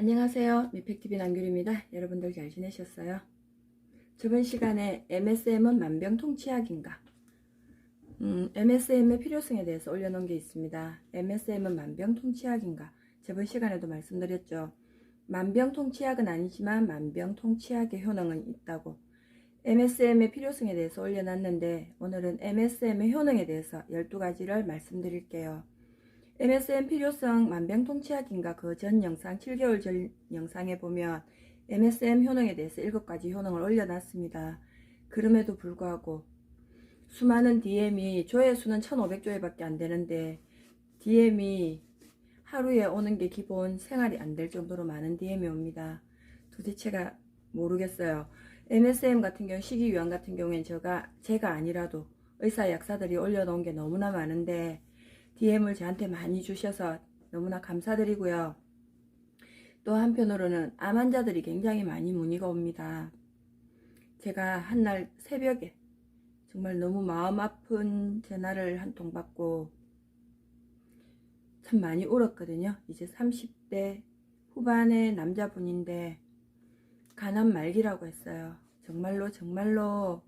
안녕하세요. 미팩TV 남규리입니다. 여러분들 잘 지내셨어요? 저번 시간에 MSM은 만병통치약인가? 음, MSM의 필요성에 대해서 올려놓은 게 있습니다. MSM은 만병통치약인가? 저번 시간에도 말씀드렸죠. 만병통치약은 아니지만 만병통치약의 효능은 있다고. MSM의 필요성에 대해서 올려놨는데 오늘은 MSM의 효능에 대해서 12가지를 말씀드릴게요. MSM 필요성 만병통치약인가 그 전 영상 7개월 전 영상에 보면 MSM 효능에 대해서 7가지 효능을 올려놨습니다. 그럼에도 불구하고 수많은 DM이 조회수는 1500조회밖에 안 되는데 DM이 하루에 오는 게 기본 생활이 안 될 정도로 많은 DM이 옵니다. 도대체가 모르겠어요. MSM 같은 경우 식이유황 같은 경우엔 제가 제가 아니라도 의사 약사들이 올려놓은 게 너무나 많은데 DM을 저한테 많이 주셔서 너무나 감사드리고요. 또 한편으로는 암 환자들이 굉장히 많이 문의가 옵니다. 제가 한 날 새벽에 정말 너무 마음 아픈 전화를 한 통 받고 참 많이 울었거든요. 이제 30대 후반의 남자분인데 간암 말기라고 했어요. 정말로 정말로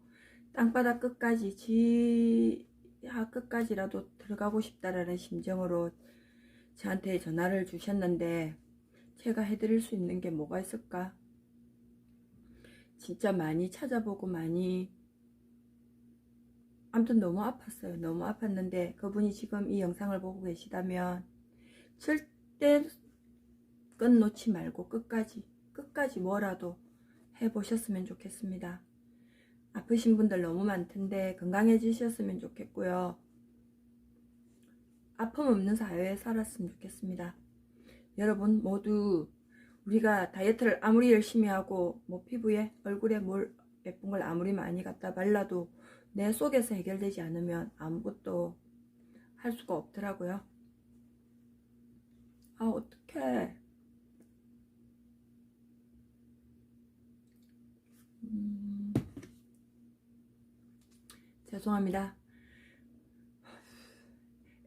땅바닥 끝까지 지 하 끝까지라도 들어가고 싶다라는 심정으로 저한테 전화를 주셨는데 제가 해드릴 수 있는 게 뭐가 있을까? 진짜 많이 찾아보고 많이 아무튼 너무 아팠어요. 너무 아팠는데 그분이 지금 이 영상을 보고 계시다면 절대 끝 놓지 말고 끝까지 끝까지 뭐라도 해보셨으면 좋겠습니다. 아프신 분들 너무 많던데 건강해지셨으면 좋겠고요. 아픔 없는 사회에 살았으면 좋겠습니다. 여러분 모두 우리가 다이어트를 아무리 열심히 하고 뭐 피부에 얼굴에 뭘 예쁜 걸 아무리 많이 갖다 발라도 내 속에서 해결되지 않으면 아무것도 할 수가 없더라고요. 아 어떡해. 음, 죄송합니다.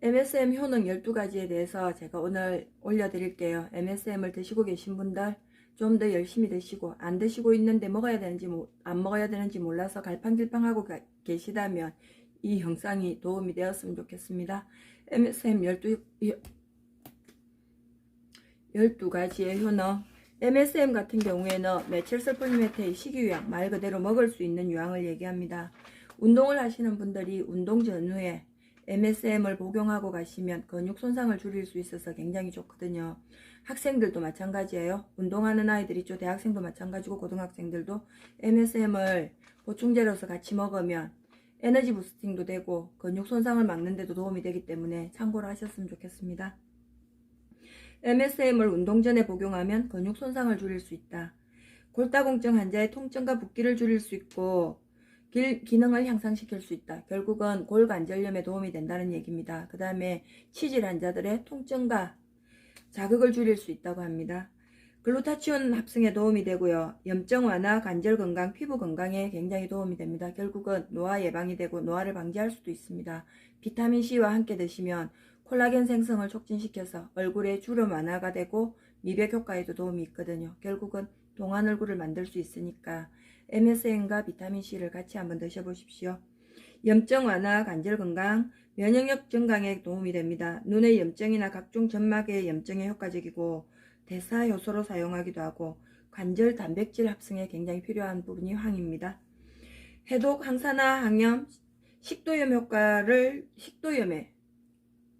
MSM 효능 12가지에 대해서 제가 오늘 올려드릴게요. MSM을 드시고 계신 분들 좀 더 열심히 드시고 안 드시고 있는데 먹어야 되는지 모- 안 먹어야 되는지 몰라서 갈팡질팡하고 가- 계시다면 이 영상이 도움이 되었으면 좋겠습니다. MSM 12, 12가지의 효능 MSM 같은 경우에는 메칠설포니메테의 식이유황 말 그대로 먹을 수 있는 유황을 얘기합니다. 운동을 하시는 분들이 운동 전후에 MSM을 복용하고 가시면 근육 손상을 줄일 수 있어서 굉장히 좋거든요. 학생들도 마찬가지예요. 운동하는 아이들이 있죠. 대학생도 마찬가지고 고등학생들도 MSM을 보충제로서 같이 먹으면 에너지 부스팅도 되고 근육 손상을 막는 데도 도움이 되기 때문에 참고를 하셨으면 좋겠습니다. MSM을 운동 전에 복용하면 근육 손상을 줄일 수 있다. 골다공증 환자의 통증과 붓기를 줄일 수 있고 길, 기능을 향상시킬 수 있다. 결국은 골관절염에 도움이 된다는 얘기입니다. 그 다음에 치질 환자들의 통증과 자극을 줄일 수 있다고 합니다. 글루타치온 합성에 도움이 되고요. 염증 완화, 관절 건강, 피부 건강에 굉장히 도움이 됩니다. 결국은 노화 예방이 되고 노화를 방지할 수도 있습니다. 비타민 C와 함께 드시면 콜라겐 생성을 촉진시켜서 얼굴의 주름 완화가 되고 미백 효과에도 도움이 있거든요. 결국은 동안 얼굴을 만들 수 있으니까 MSM과 비타민 C를 같이 한번 드셔보십시오. 염증 완화, 관절 건강, 면역력 증강에 도움이 됩니다. 눈의 염증이나 각종 점막의 염증에 효과적이고 대사 효소로 사용하기도 하고 관절 단백질 합성에 굉장히 필요한 부분이 황입니다. 해독, 항산화, 항염, 식도염 효과를 식도염에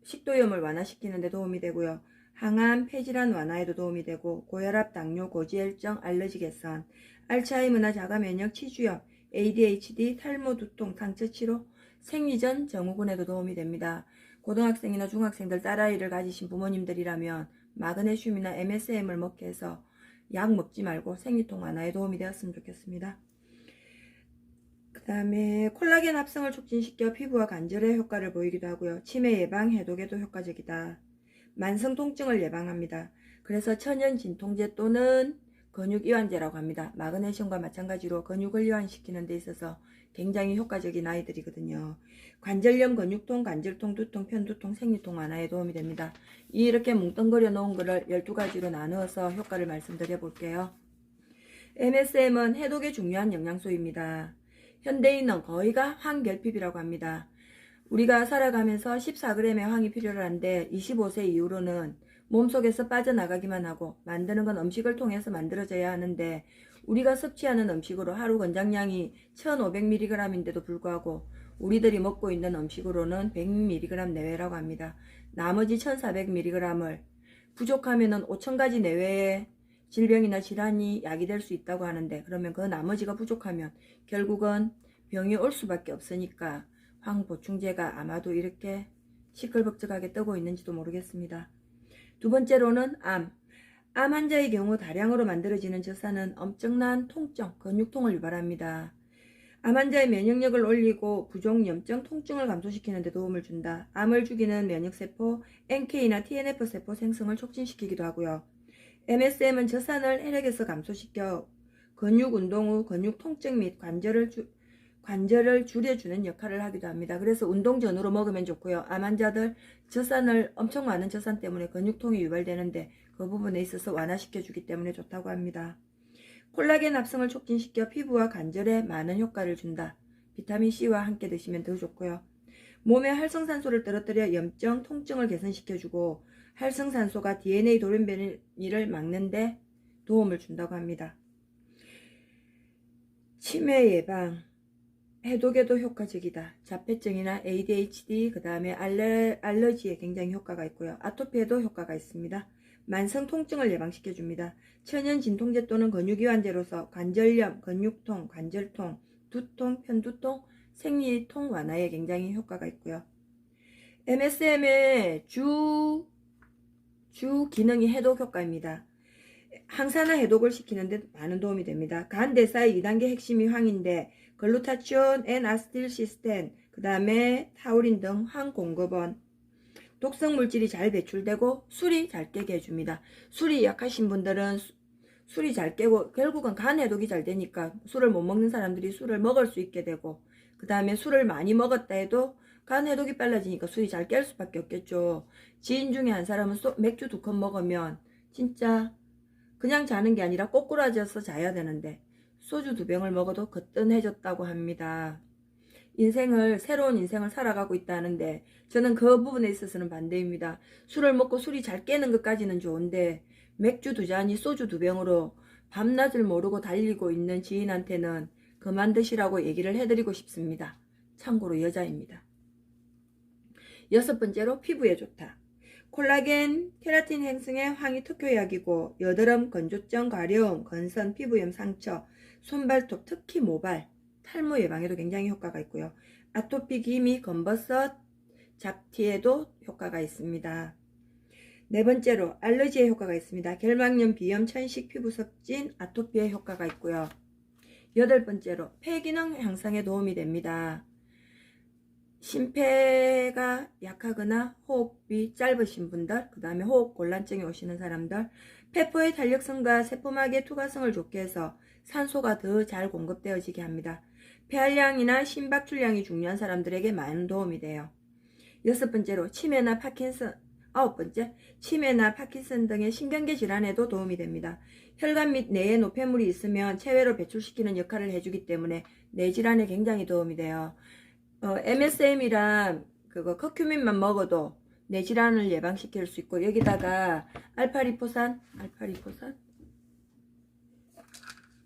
식도염을 완화시키는 데 도움이 되고요. 항암, 폐질환 완화에도 도움이 되고 고혈압, 당뇨, 고지혈증, 알러지 개선, 알츠하이머나 자가 면역 치주염, ADHD, 탈모, 두통, 상처 치료, 생리전, 증후군에도 도움이 됩니다. 고등학생이나 중학생들 딸아이를 가지신 부모님들이라면 마그네슘이나 MSM을 먹게 해서 약 먹지 말고 생리통 완화에 도움이 되었으면 좋겠습니다. 그 다음에 콜라겐 합성을 촉진시켜 피부와 관절에 효과를 보이기도 하고요. 치매 예방, 해독에도 효과적이다. 만성 통증을 예방합니다. 그래서 천연 진통제 또는 근육 이완제라고 합니다. 마그네슘과 마찬가지로 근육을 이완시키는 데 있어서 굉장히 효과적인 아이들이거든요. 관절염, 근육통, 관절통, 두통, 편두통, 생리통 완화에 도움이 됩니다. 이렇게 뭉뚱그려 놓은 거를 12가지로 나누어서 효과를 말씀드려 볼게요. MSM은 해독에 중요한 영양소입니다. 현대인은 거의가 황결핍이라고 합니다. 우리가 살아가면서 14g의 황이 필요한데 25세 이후로는 몸속에서 빠져나가기만 하고 만드는 건 음식을 통해서 만들어져야 하는데 우리가 섭취하는 음식으로 하루 권장량이 1500mg인데도 불구하고 우리들이 먹고 있는 음식으로는 100mg 내외라고 합니다. 나머지 1400mg을 부족하면은 5000가지 내외의 질병이나 질환이 야기될 수 있다고 하는데 그러면 그 나머지가 부족하면 결국은 병이 올 수밖에 없으니까 황 보충제가 아마도 이렇게 시끌벅적하게 뜨고 있는지도 모르겠습니다. 두 번째로는 암. 암 환자의 경우 다량으로 만들어지는 저산은 엄청난 통증, 근육통을 유발합니다. 암 환자의 면역력을 올리고 부종 염증, 통증을 감소시키는 데 도움을 준다. 암을 죽이는 면역세포, NK나 TNF세포 생성을 촉진시키기도 하고요. MSM은 저산을 혈액에서 감소시켜 근육 운동 후 근육 통증 및 관절을 주, 관절을 줄여주는 역할을 하기도 합니다. 그래서 운동 전후로 먹으면 좋고요. 암 환자들 저산을 엄청 많은 저산 때문에 근육통이 유발되는데 그 부분에 있어서 완화시켜 주기 때문에 좋다고 합니다. 콜라겐 합성을 촉진시켜 피부와 관절에 많은 효과를 준다. 비타민 C와 함께 드시면 더 좋고요. 몸에 활성산소를 떨어뜨려 염증, 통증을 개선시켜주고 활성산소가 DNA 돌연변이를 막는데 도움을 준다고 합니다. 치매 예방, 해독에도 효과적이다. 자폐증이나 ADHD, 그 다음에 알러지에 굉장히 효과가 있고요. 아토피에도 효과가 있습니다. 만성 통증을 예방시켜줍니다. 천연 진통제 또는 근육이완제로서 관절염, 근육통, 관절통, 두통, 편두통, 생리통 완화에 굉장히 효과가 있고요. MSM의 주, 주 기능이 해독 효과입니다. 항산화 해독을 시키는데 많은 도움이 됩니다. 간 대사의 2단계 핵심이 황인데 글루타치온, N-아스틸시스텐, 그 다음에 타우린 등 황공급원, 독성 물질이 잘 배출되고 술이 잘 깨게 해줍니다. 술이 약하신 분들은 수, 술이 잘 깨고 결국은 간 해독이 잘 되니까 술을 못 먹는 사람들이 술을 먹을 수 있게 되고 그 다음에 술을 많이 먹었다 해도 간 해독이 빨라지니까 술이 잘 깰 수밖에 없겠죠. 지인 중에 한 사람은 소, 맥주 두 컵 먹으면 진짜 그냥 자는 게 아니라 꼬꾸라져서 자야 되는데 소주 두 병을 먹어도 거뜬해졌다고 합니다. 인생을 새로운 인생을 살아가고 있다는데 저는 그 부분에 있어서는 반대입니다. 술을 먹고 술이 잘 깨는 것까지는 좋은데 맥주 두 잔이 소주 두 병으로 밤낮을 모르고 달리고 있는 지인한테는 그만 드시라고 얘기를 해드리고 싶습니다. 참고로 여자입니다. 여섯 번째로 피부에 좋다. 콜라겐, 케라틴 행성의 황이 특효약이고 여드름, 건조증, 가려움, 건선, 피부염, 상처, 손발톱, 특히 모발, 탈모 예방에도 굉장히 효과가 있고요. 아토피, 기미, 검버섯, 잡티에도 효과가 있습니다. 네 번째로 알러지에 효과가 있습니다. 결막염, 비염, 천식, 피부 섭진, 아토피에 효과가 있고요. 여덟 번째로 폐기능 향상에 도움이 됩니다. 심폐가 약하거나 호흡이 짧으신 분들, 그 다음에 호흡 곤란증이 오시는 사람들, 폐포의 탄력성과 세포막의 투과성을 좋게 해서 산소가 더 잘 공급되어지게 합니다. 폐활량이나 심박출량이 중요한 사람들에게 많은 도움이 돼요. 여섯 번째로 치매나 파킨슨, 아홉 번째, 치매나 파킨슨 등의 신경계 질환에도 도움이 됩니다. 혈관 및 뇌에 노폐물이 있으면 체외로 배출시키는 역할을 해주기 때문에 뇌 질환에 굉장히 도움이 돼요. 어, MSM이랑 그거 커큐민만 먹어도 뇌 질환을 예방시킬 수 있고 여기다가 알파리포산, 알파리포산,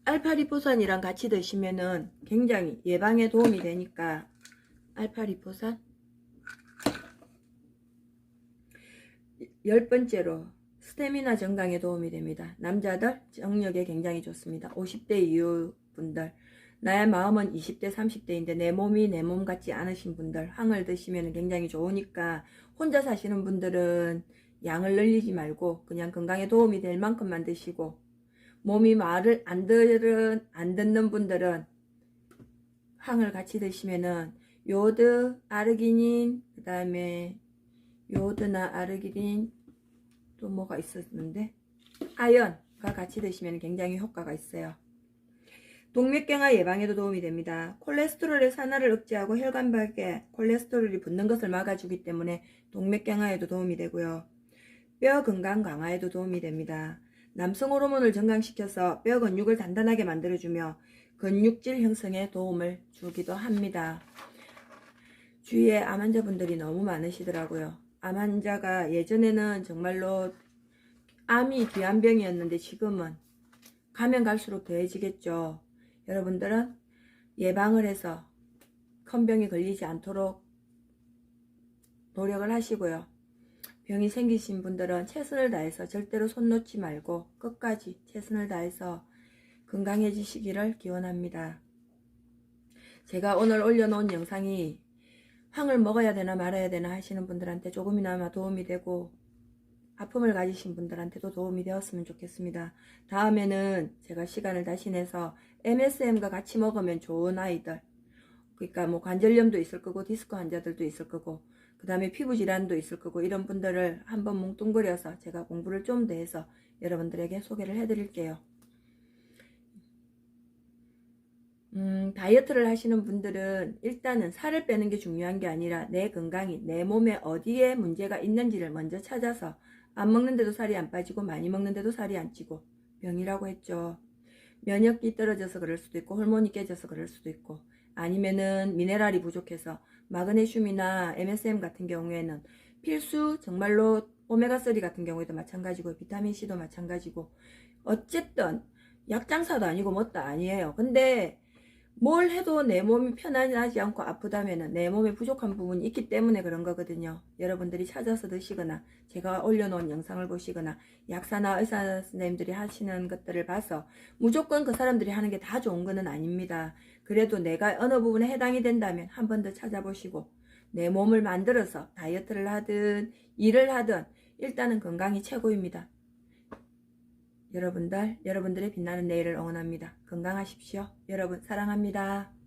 알파리포산이랑 같이 드시면은 굉장히 예방에 도움이 되니까 알파리포산 열 번째로 스태미나 증강에 도움이 됩니다. 남자들 정력에 굉장히 좋습니다. 50대 이후 분들 나의 마음은 20대 30대인데 내 몸이 내 몸 같지 않으신 분들 항을 드시면 굉장히 좋으니까 혼자 사시는 분들은 양을 늘리지 말고 그냥 건강에 도움이 될 만큼만 드시고 몸이 말을 안 들은 안 듣는 분들은 황을 같이 드시면은 요드, 아르기닌, 그 다음에 요드나 아르기닌 또 뭐가 있었는데 아연 같이 드시면 굉장히 효과가 있어요. 동맥경화 예방에도 도움이 됩니다. 콜레스테롤의 산화를 억제하고 혈관벽에 콜레스테롤이 붙는 것을 막아주기 때문에 동맥경화에도 도움이 되고요. 뼈 건강 강화에도 도움이 됩니다. 남성 호르몬을 정강시켜서 뼈 근육을 단단하게 만들어주며 근육질 형성에 도움을 주기도 합니다. 주위에 암 환자분들이 너무 많으시더라고요. 암 환자가 예전에는 정말로 암이 귀한 병이었는데 지금은 가면 갈수록 더해지겠죠. 여러분들은 예방을 해서 큰 병이 걸리지 않도록 노력을 하시고요. 병이 생기신 분들은 최선을 다해서 절대로 손 놓지 말고 끝까지 최선을 다해서 건강해지시기를 기원합니다. 제가 오늘 올려놓은 영상이 황을 먹어야 되나 말아야 되나 하시는 분들한테 조금이나마 도움이 되고 아픔을 가지신 분들한테도 도움이 되었으면 좋겠습니다. 다음에는 제가 시간을 다시 내서 MSM과 같이 먹으면 좋은 아이들 그러니까 뭐 관절염도 있을 거고 디스크 환자들도 있을 거고 그 다음에 피부 질환도 있을 거고 이런 분들을 한번 뭉뚱그려서 제가 공부를 좀 더 해서 여러분들에게 소개를 해드릴게요. 음, 다이어트를 하시는 분들은 일단은 살을 빼는 게 중요한 게 아니라 내 건강이 내 몸에 어디에 문제가 있는지를 먼저 찾아서 안 먹는데도 살이 안 빠지고 많이 먹는데도 살이 안 찌고 병이라고 했죠. 면역이 떨어져서 그럴 수도 있고 호르몬이 깨져서 그럴 수도 있고 아니면은 미네랄이 부족해서 마그네슘이나 MSM 같은 경우에는 필수 정말로 오메가3 같은 경우에도 마찬가지고 비타민C도 마찬가지고 어쨌든 약장사도 아니고 뭣도 아니에요. 근데 뭘 해도 내 몸이 편안하지 않고 아프다면 내 몸에 부족한 부분이 있기 때문에 그런 거거든요. 여러분들이 찾아서 드시거나 제가 올려놓은 영상을 보시거나 약사나 의사 선생님들이 하시는 것들을 봐서 무조건 그 사람들이 하는 게 다 좋은 거는 아닙니다. 그래도 내가 어느 부분에 해당이 된다면 한 번 더 찾아보시고 내 몸을 만들어서 다이어트를 하든 일을 하든 일단은 건강이 최고입니다. 여러분들, 여러분들의 빛나는 내일을 응원합니다. 건강하십시오. 여러분, 사랑합니다.